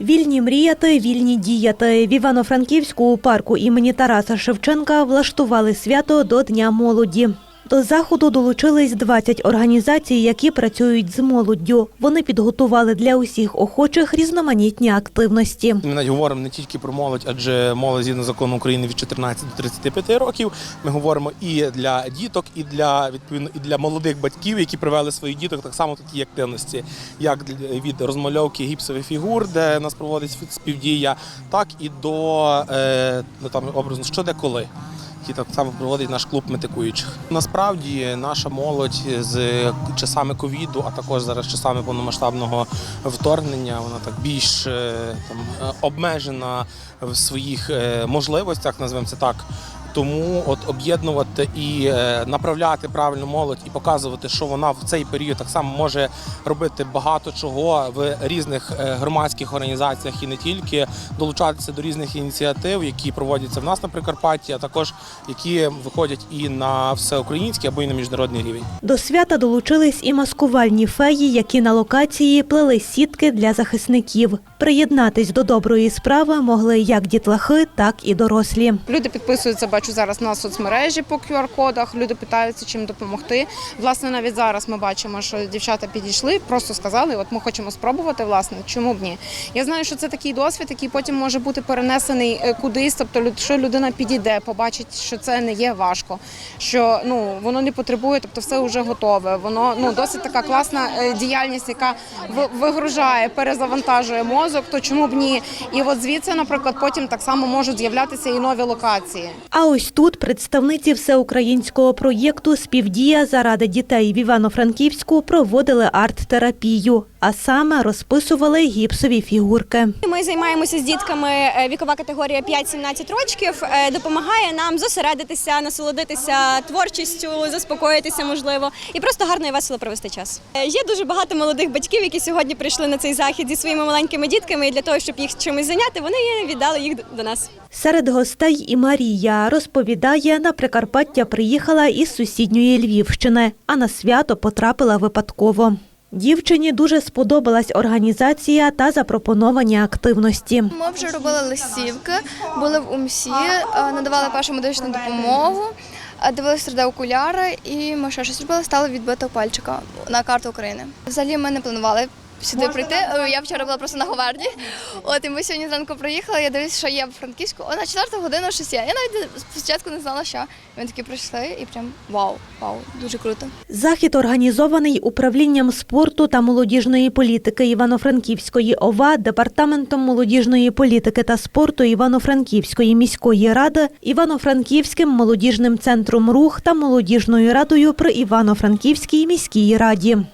Вільні мріяти, вільні діяти. В Івано-Франківську у парку імені Тараса Шевченка влаштували свято до Дня молоді. До заходу долучились 20 організацій, які працюють з молоддю. Вони підготували для усіх охочих різноманітні активності. Ми навіть говоримо не тільки про молодь, адже молодь згідно закону України від 14 до 35 років. Ми говоримо і для діток, і для відповідно і для молодих батьків, які привели своїх діток. Так само такі активності, як від розмальовки гіпсових фігур, де нас проводить співдія, так і до е, ну, там образно що де коли. Які так само проводить наш клуб метикуючих. Насправді наша молодь з часами ковіду, а також зараз часами повномасштабного вторгнення, вона так більш е, там е, обмежена в своїх е, можливостях, називаємо це так. Тому от об'єднувати і е, направляти правильну молодь і показувати, що вона в цей період так само може робити багато чого в різних е, громадських організаціях і не тільки долучатися до різних ініціатив, які проводяться в нас на Прикарпатті, а також які виходять і на всеукраїнський або і на міжнародний рівень. До свята долучились і маскувальні феї, які на локації плели сітки для захисників. Приєднатись до доброї справи могли як дітлахи, так і дорослі. Люди підписуються, бачу зараз на соцмережі по QR-кодах. Люди питаються, чим допомогти. Власне, навіть зараз ми бачимо, що дівчата підійшли, просто сказали, от ми хочемо спробувати. Власне, чому б ні? Я знаю, що це такий досвід, який потім може бути перенесений е, кудись. Тобто, що людина підійде, побачить, що це не є важко, що ну воно не потребує, тобто все вже готове. Воно ну досить така класна е, діяльність, яка вигружає, перезавантажує мозок. То чому б ні? І от звідси, наприклад, потім так само можуть з'являтися і нові локації. А ось тут представниці всеукраїнського проєкту Співдія заради дітей в Івано-Франківську проводили арт-терапію, а саме розписували гіпсові фігурки. Ми займаємося з дітками е, вікова категорія 5-17 років. Е, Допомагає нам зосередитися, насолодитися творчістю, заспокоїтися, можливо, і просто гарно і весело провести час. Е, Є дуже багато молодих батьків, які сьогодні прийшли на цей захід зі своїми маленькими дітками. І для того, щоб їх чимось зайняти, вони віддали їх до нас. Серед гостей і Марія розповідає, на Прикарпаття приїхала із сусідньої Львівщини, а на свято потрапила випадково. Дівчині дуже сподобалась організація та запропоновані активності. Ми вже робили листівки, були в УМСі, е, надавали першу медичну допомогу, е, дивилися 3D-окуляри і ми ще щось робили, стали відбитого пальчика на карту України. Взагалі ми не планували сюди прийти. Е, Я вчора була просто на Говарді. От і ми сьогодні зранку приїхали. Я дивлюся, що є в Франківську. О, на четверту годину щось є. Я навіть спочатку не знала, що ми такі прийшли, і прям вау, вау, дуже круто. Захід організований управлінням спорту та молодіжної політики Івано-Франківської ОВА, департаментом молодіжної політики та спорту Івано-Франківської міської ради, Івано-Франківським молодіжним центром рух та молодіжною радою при Івано-Франківській міській раді.